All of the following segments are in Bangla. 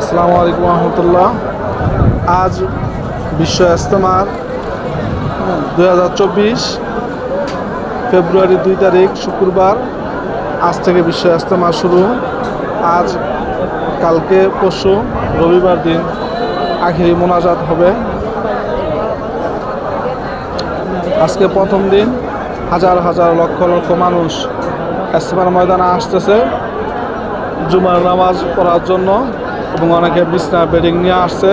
আসসালামু আলাইকুম রহমতুল্লাহ। আজ বিশ্ব ইস্তেমার দুই হাজার চব্বিশ, ফেব্রুয়ারি দুই তারিখ, শুক্রবার। আজ থেকে বিশ্ব ইস্তেমা শুরু। আজ কালকে পরশু রবিবার দিন আখিরি মোনাজাত হবে। আজকে প্রথম দিন হাজার হাজার লক্ষ লক্ষ মানুষ ইস্তেমার ময়দানে আসতেছে। জুমার নামাজ পড়ার জন্য এবং অনেকে বিছনা বেডিং নিয়ে আসছে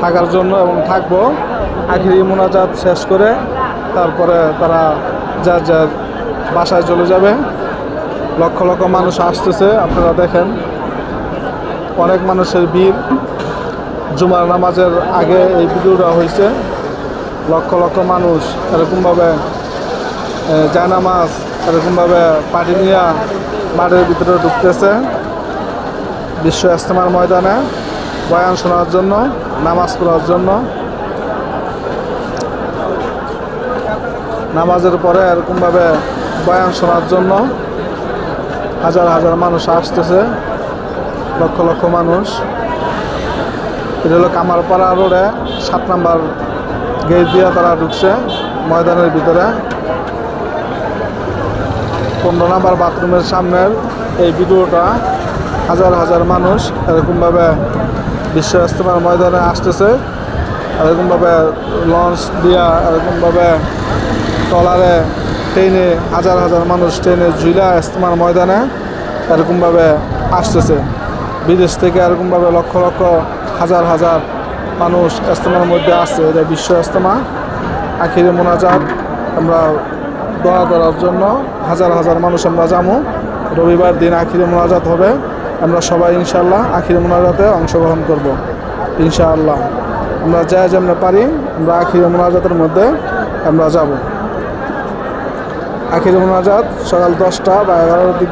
থাকার জন্য এবং থাকব। আখিরি মোনাজাত শেষ করে তারপরে তারা যার যার বাসায় চলে যাবে। লক্ষ লক্ষ মানুষ আসতেছে, আপনারা দেখেন। অনেক মানুষের ভিড়। জুমার নামাজের আগে এই ভিডিওটা হয়েছে। লক্ষ লক্ষ মানুষ এরকমভাবে জায়নামাজ, এরকমভাবে পাটি নিয়ে মাঠের ভিতরে ঢুকতেছে। বিশ্ব ইস্তেমার ময়দানে বয়ান শোনার জন্য, নামাজ পড়ার জন্য। নামাজের পরে এরকমভাবে বয়ান শোনার জন্য হাজার হাজার মানুষ আসতেছে, লক্ষ লক্ষ মানুষ। এটা হলো কামারপাড়া রোডে সাত নাম্বার গেট দিয়ে তারা ঢুকছে ময়দানের ভিতরে। পনেরো নাম্বার বাথরুমের সামনের এই ভিডিওটা হাজার হাজার মানুষ এরকমভাবে বিশ্ব ইস্তেমার ময়দানে আসতেছে। এরকমভাবে লঞ্চ দিয়া এরকমভাবে ট্রলারে ট্রেনে হাজার হাজার মানুষ ট্রেনে ঝুলা ইস্তেমার ময়দানে এরকমভাবে আসতেছে। বিদেশ থেকে এরকমভাবে লক্ষ লক্ষ হাজার হাজার মানুষ ইস্তেমার মধ্যে আসছে এটা বিশ্ব ইস্তেমা, আখিরে মোনাজাত। আমরা দোয়া করার জন্য হাজার হাজার মানুষ আমরা যাব রবিবার দিন আখিরে মোনাজাত হবে। আমরা সবাই ইনশাল্লাহ আখির মোনাজাতে অংশগ্রহণ করব, ইনশাআল্লাহ। আমরা যা যেমন পারি, আমরা আখির মোনাজাতের মধ্যে আমরা যাব। আখির মোনাজাত সকাল দশটা বা এগারোটার দিক